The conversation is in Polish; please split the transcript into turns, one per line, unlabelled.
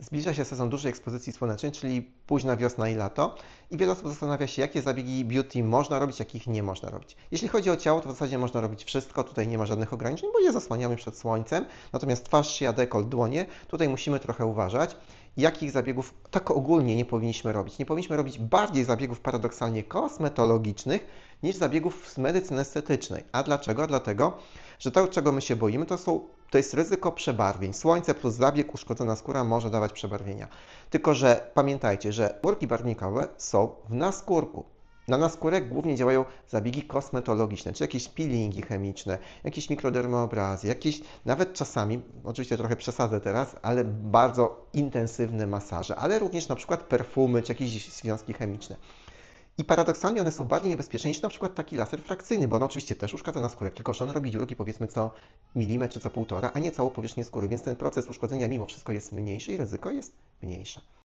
Zbliża się sezon dużej ekspozycji słonecznej, czyli późna wiosna i lato. I wiele osób zastanawia się, jakie zabiegi beauty można robić, jakich nie można robić. Jeśli chodzi o ciało, to w zasadzie można robić wszystko, tutaj nie ma żadnych ograniczeń, bo je zasłaniamy przed słońcem, natomiast twarz, szyja, dekolt, dłonie, tutaj musimy trochę uważać, jakich zabiegów tak ogólnie nie powinniśmy robić. Nie powinniśmy robić bardziej zabiegów paradoksalnie kosmetologicznych niż zabiegów z medycyny estetycznej. A dlaczego? Dlatego, że to, czego my się boimy, to, są, to jest ryzyko przebarwień. Słońce plus zabieg, uszkodzona skóra może dawać przebarwienia. Tylko, że pamiętajcie, że skórki barwnikowe są w naskórku. Na naskórek głównie działają zabiegi kosmetologiczne, czy jakieś peelingi chemiczne, jakieś mikrodermoobrazy, jakieś nawet czasami, oczywiście trochę przesadzę teraz, ale bardzo intensywne masaże, ale również na przykład perfumy, czy jakieś związki chemiczne. I paradoksalnie one są bardziej niebezpieczne niż na przykład taki laser frakcyjny, bo on oczywiście też uszkadza naskórek, tylko że on robi dziurki powiedzmy co milimetr czy co półtora, a nie całą powierzchnię skóry, więc ten proces uszkodzenia mimo wszystko jest mniejszy i ryzyko jest mniejsze.